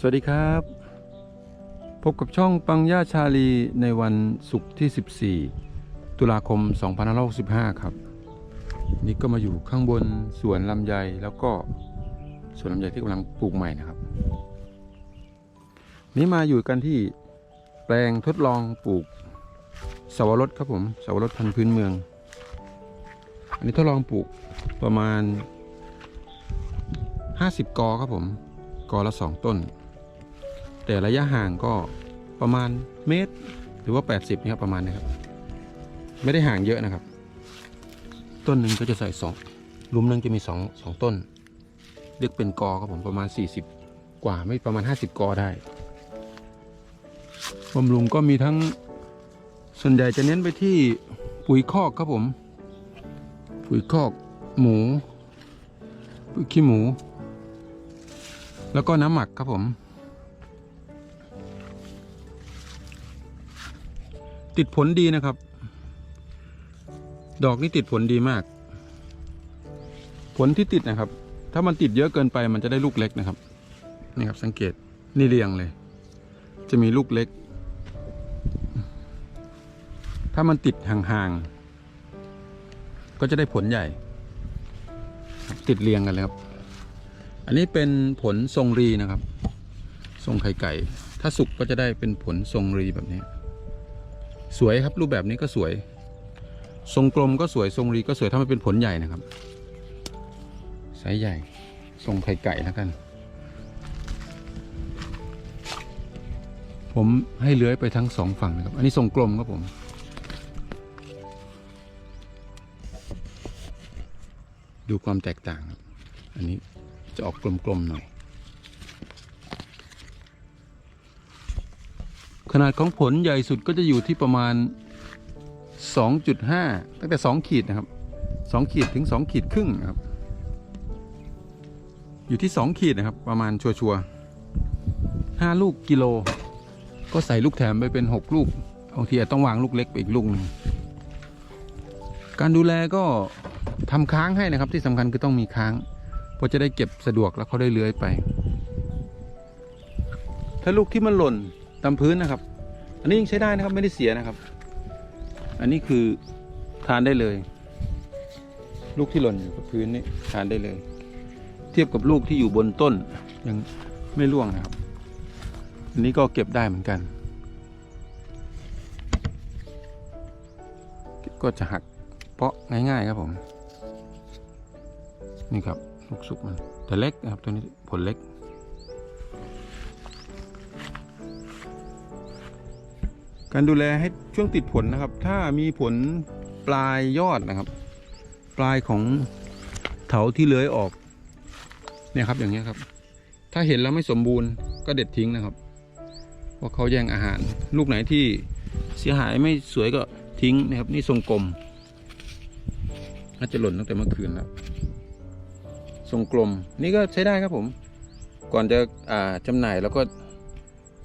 สวัสดีครับ พบกับช่องปังย่าชาลีในวันศุกร์ที่ 14 ตุลาคม 2565 ครับ นี่ก็มาอยู่ข้างบนสวนลำไยแล้วก็สวนลำไยที่กำลังปลูกใหม่นะครับ นี่มาอยู่กันที่แปลงทดลองปลูกสวรสครับผมสวรสพันธุ์พื้นเมือง อันนี้ทดลองปลูกประมาณ 50 กอครับผมกอละ 2 ต้น แต่ระยะห่างก็ประมาณเมตร หรือว่า 80นี่ครับประมาณนี้ครับ ไม่ได้ห่างเยอะนะครับ ต้นหนึ่งก็จะใส่สองลุมหนึงจะมี2 2ต้น เรียกเป็นกอครับผมประมาณ 40 กว่าไม่ประมาณ 50 กอได้บำรุงก็มีทั้งส่วนใหญ่จะเน้นไปที่ปุ๋ยคอกครับผม ปุ๋ยคอกหมู ปุ๋ยขี้หมู แล้วก็น้ำหมักครับผม ติดผลดีนะครับ ดอกนี่ติดผลดีมาก ผลที่ติดนะครับ ถ้ามันติดเยอะเกินไปมันจะได้ลูกเล็กนะครับ นี่ครับสังเกตนี่เรียงเลย จะมีลูกเล็ก ถ้ามันติดห่างๆก็จะได้ผลใหญ่ ติดเรียงกันเลยครับ อันนี้เป็นผลทรงรีนะครับ ทรงไข่ไก่ ถ้าสุกก็จะได้เป็นผลทรงรีแบบนี้ สวยครับรูปแบบนี้ก็สวย ทรงกลมก็สวยทรงรีก็สวยถ้ามันเป็นผลใหญ่นะครับไซส์ใหญ่ ทรงไข่ไก่แล้วกัน ผมให้เลื้อยไปทั้งสองฝั่งนะครับ อันนี้ทรงกลมครับผมดูความแตกต่าง อันนี้จะออกกลมๆหน่อย ขนาดของผลใหญ่สุดก็จะอยู่ที่ประมาณ 2.5 ตั้งแต่ 2 ขีดนะครับ 2 ขีดถึง 2 ขีดครึ่งครับ อยู่ที่ 2 ขีดนะครับ ประมาณชัวร์ๆ5ลูกกิโล ก็ใส่ลูกแถมไปเป็น 6 ลูกบางทีอาจต้องวางลูกเล็กไปอีกลูกหนึ่งการดูแลก็ทำค้างให้นะครับ ที่สำคัญคือต้องมีค้างเพราะจะได้เก็บสะดวกแล้วเขาได้เลื้อยไป ถ้าลูกที่มันหล่น ตามพื้นนะครับ อันนี้ยังใช้ได้นะครับไม่ได้เสียนะครับ อันนี้คือทานได้เลย ลูกที่หล่นอยู่กับพื้นนี่ทานได้เลย เทียบกับลูกที่อยู่บนต้นยังไม่ร่วงนะครับ อันนี้ก็เก็บได้เหมือนกัน ก็จะหักเปาะง่ายๆครับผมนี่ครับลูกสุกมันแต่เล็กนะครับตัวนี้ผลเล็ก การดูแลให้ช่วงติดผลนะครับ ถ้ามีผลปลายยอดนะครับ ปลายของเถาที่เลื้อยออก เนี่ยครับอย่างเงี้ครับ ถ้าเห็นแล้วไม่สมบูรณ์ก็เด็ดทิ้งนะครับเพราเขาแย่งอาหาร ลูกไหนที่เสียหายไม่สวยก็ทิ้งนะครับ นี่ทรงกลมน่าจะหล่นตั้งแต่เมื่อคืนแล้วทรงกลม นี่ก็ใช้ได้ครับผม ก่อนจะอ่าจำหน่ายแล้วก็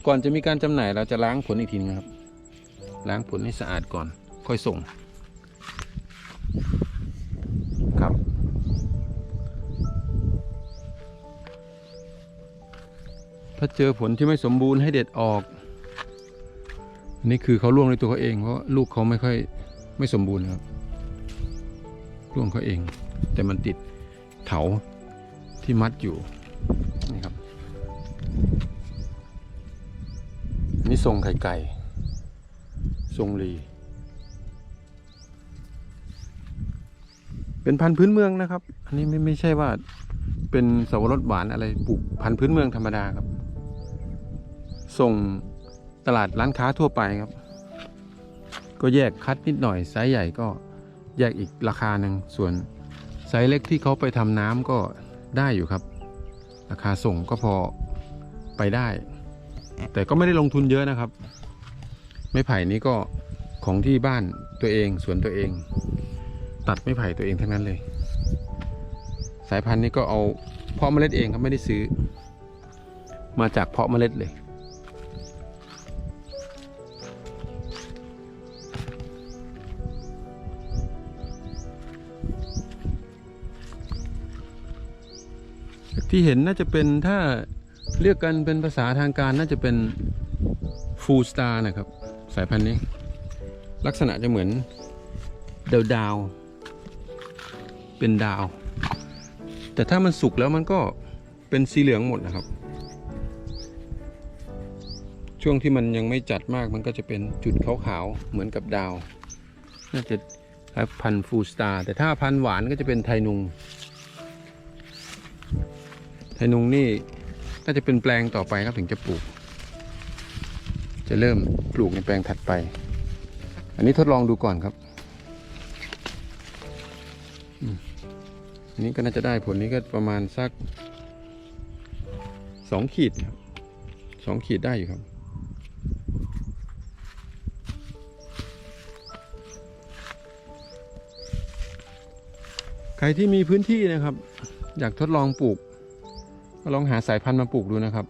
ก่อนจะมีการจำหน่ายเราจะล้างผลอีกทีนึงครับ ล้างผลให้สะอาดก่อน ค่อยส่ง ครับ ถ้าเจอผลที่ไม่สมบูรณ์ให้เด็ดออกอันนี่คือเขาล่วงในตัวเขาเอง เพราะลูกเขาไม่ค่อยไม่สมบูรณ์ครับล่วงเขาเอง แต่มันติดเถาที่มัดอยู่นี่ครับนี่ทรงไข่ไก่ ทรงรีเป็นพันธุ์พื้นเมืองนะครับ อันนี้ไม่ไม่ใช่ว่าเป็นสวรสหวานอะไรปลูกพันธุ์พื้นเมืองธรรมดาครับ ส่งตลาดร้านค้าทั่วไปครับ ก็แยกคัดนิดหน่อยไซส์ใหญ่ก็แยกอีกราคาหนึ่งส่วนไซส์เล็กที่เขาไปทำน้ำก็ได้อยู่ครับ ราคาส่งก็พอไปได้ แต่ก็ไม่ได้ลงทุนเยอะนะครับ ไม้ไผ่นี้ก็ของที่บ้านตัวเองสวนตัวเอง ตัดไม้ไผ่ตัวเองทั้งนั้นเลย สายพันธุ์นี้ก็เอาเพาะเมล็ดเองครับไม่ได้ซื้อ มาจากเพาะเมล็ดเลยที่เห็นน่าจะเป็นถ้าเรียกกันเป็นภาษาทางการน่าจะเป็นฟูสตาร์นะครับ สายพันธุ์นี้ ลักษณะจะเหมือนดาวดาว เป็นดาว แต่ถ้ามันสุกแล้วมันก็เป็นสีเหลืองหมดนะครับ ช่วงที่มันยังไม่จัดมากมันก็จะเป็นจุดขาวๆเหมือนกับดาว น่าจะพันธุ์ฟูสตาร์แต่ถ้าพันธุ์หวานก็จะเป็นไทนุง ไทนุงนี่น่าจะเป็นแปลงต่อไปครับถึงจะปลูก จะเริ่มปลูกในแปลงถัดไป อันนี้ทดลองดูก่อนครับอันนี้ก็น่าจะได้ผลนี้ก็ประมาณสักสองขีดครับสองขีดได้อยู่ครับ ใครที่มีพื้นที่นะครับ อยากทดลองปลูก ก็ลองหาสายพันธุ์มาปลูกดูนะครับ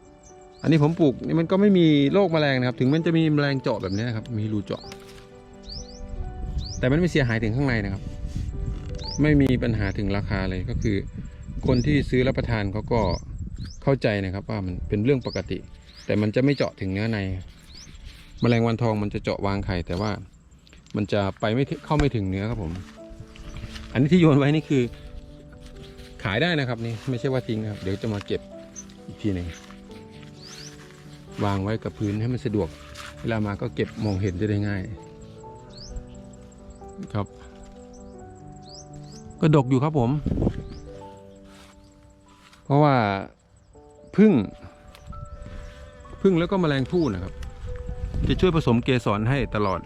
อันนี้ผมปลูกนี่มันก็ไม่มีโรคแมลงนะครับ ถึงมันจะมีแมลงเจาะแบบนี้นะครับ มีรูเจาะ แต่มันไม่เสียหายถึงข้างในนะครับ ไม่มีปัญหาถึงราคาเลยก็คือ คนที่ซื้อรับประทานเขาก็เข้าใจนะครับ ว่ามันเป็นเรื่องปกติ แต่มันจะไม่เจาะถึงเนื้อใน แมลงวันทองมันจะเจาะวางไข่แต่ว่ามันจะไปไม่เข้าไม่ถึงเนื้อครับผม อันนี้ที่โยนไว้นี่คือ ขายได้นะครับนี่ไม่ใช่ว่าทิ้งนะครับ เดี๋ยวจะมาเก็บอีกทีหนึ่ง วางไว้กับพื้นให้มันสะดวก เวลามาก็เก็บมองเห็นจะได้ง่ายครับ ก็ดกอยู่ครับผม เพราะว่าพึ่งพึ่งแล้วก็แมลงผู้นะครับ จะช่วยผสมเกสรให้ตลอด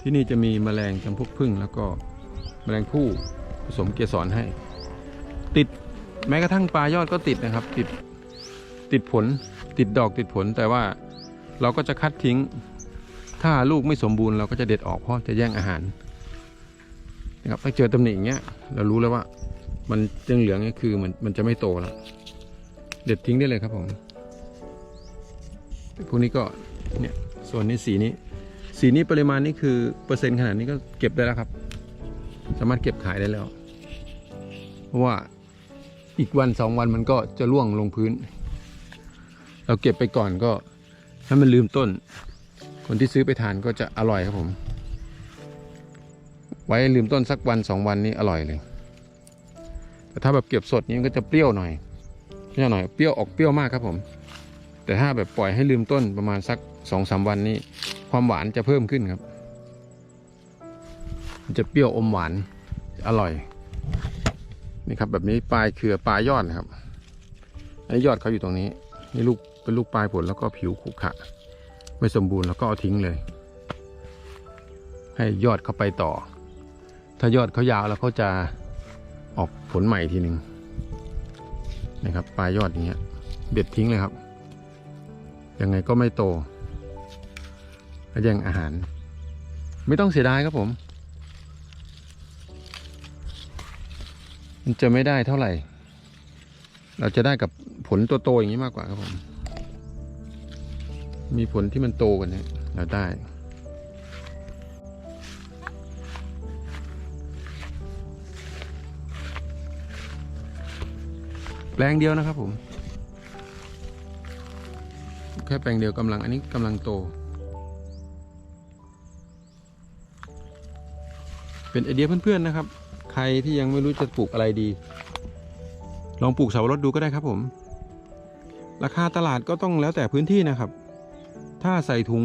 ที่นี่จะมีแมลงจำพวกพึ่งแล้วก็แมลงผู้ผสมเกสรให้ ติดแม้กระทั่งปลายอดก็ติดนะครับ ติด ติดผลติดดอกติดผลแต่ว่าเราก็จะคัดทิ้ง ถ้าลูกไม่สมบูรณ์เราก็จะเด็ดออกเพราะจะแย่งอาหารนะครับถ้าเจอตำหนิอย่างเงี้ยเรารู้แล้วว่า มันยังเหลืองนี่คือมันมันจะไม่โตแล้วเด็ดทิ้งได้เลยครับผมพวกนี้ก็เนี่ยส่วนนี้สีนี้ สีนี้ปริมาณนี้คือเปอร์เซ็นต์ขนาดนี้ก็เก็บได้แล้วครับ สามารถเก็บขายได้แล้ว เพราะว่าอีกวันสองวันมันก็จะร่วงลงพื้น เราเก็บไปก่อนก็ถ้มันลืมต้น คนที่ซื้อไปทานก็จะอร่อยครับผม ไว้ลืมต้นสักวันสองวันนี้อร่อยเลย แต่ถ้าแบบเก็บสดนี้มันก็จะเปรี้ยวหน่อยเปรี้ยวหน่อยเปรี้ยวออกเปรี้ยวมากครับผม แต่ถ้าแบบปล่อยให้ลืมต้นประมาณสักสองสามวันนี้ ความหวานจะเพิ่มขึ้นครับจะเปรี้ยวอมหวานอร่อยนี่ครับแบบนี้ปลายเครือปลายยอดนะครับไอ้ยอดเขาอยู่ตรงนี้นี่ลูก เป็นลูกปลายผลแล้วก็ผิวขุขะ ไม่สมบูรณ์แล้วก็เอาทิ้งเลย ให้ยอดเขาไปต่อ ถ้ายอดเขายาวแล้วเขาจะออกผลใหม่ทีหนึ่งนะครับปลายยอดอย่างเงี้ยเด็ดทิ้งเลยครับ ยังไงก็ไม่โตแย่งอาหาร ไม่ต้องเสียดายครับผม มันจะไม่ได้เท่าไหร่ เราจะได้กับผลตัวโตอย่างนี้มากกว่าครับผม มีผลที่มันโตกันเนี่ยเราได้ แปลงเดียวนะครับผม แค่แปลงเดียวกำลังอันนี้กำลังโต เป็นไอเดียเพื่อนๆนะครับ ใครที่ยังไม่รู้จะปลูกอะไรดี ลองปลูกเสาวรสดูก็ได้ครับผมราคาตลาดก็ต้องแล้วแต่พื้นที่นะครับ ถ้าใส่ถุง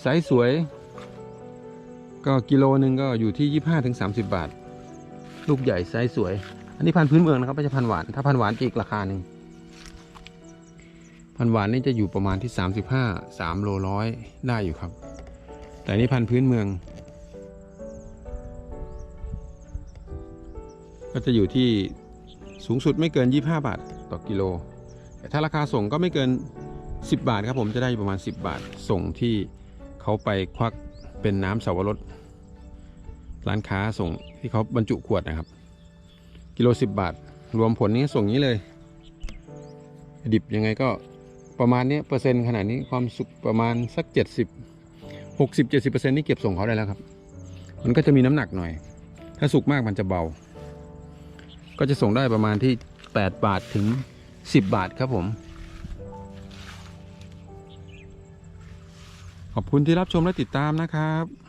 ไซส์สวย ก็กิโลหนึ่งก็อยู่ที่ 25-30บาท ลูกใหญ่ไซส์สวย อันนี้พันธุ์พื้นเมืองนะครับไม่ใช่พันธุ์หวาน ถ้าพันธุ์หวานอีกราคาหนึ่งพันธุ์หวานนี่จะอยู่ประมาณที่ 35 3โลร้อยได้อยู่ครับ แต่อันนี่พันธุ์พื้นเมือง ก็จะอยู่ที่สูงสุดไม่เกิน 25 บาทต่อกิโล แต่ถ้าราคาส่งก็ไม่เกิน 10 บาทครับผมจะได้ประมาณ 10 บาทส่งที่เขาไปควักเป็นน้ำสาวรสร้านค้าส่งที่เขาบรรจุขวดนะครับ กิโล 10 บาท รวมผลนี้ส่งนี้เลย ดิบยังไงก็ประมาณนี้เปอร์เซ็นต์ขนาดนี้ความสุกประมาณสัก 70 60 70เปอร์เซ็นต์นี่เก็บส่งเขาได้แล้วครับ มันก็จะมีน้ำหนักหน่อย ถ้าสุกมากมันจะเบา ก็จะส่งได้ประมาณที่ 8 บาทถึง 10 บาทครับผม ขอบคุณที่รับชมและติดตามนะครับ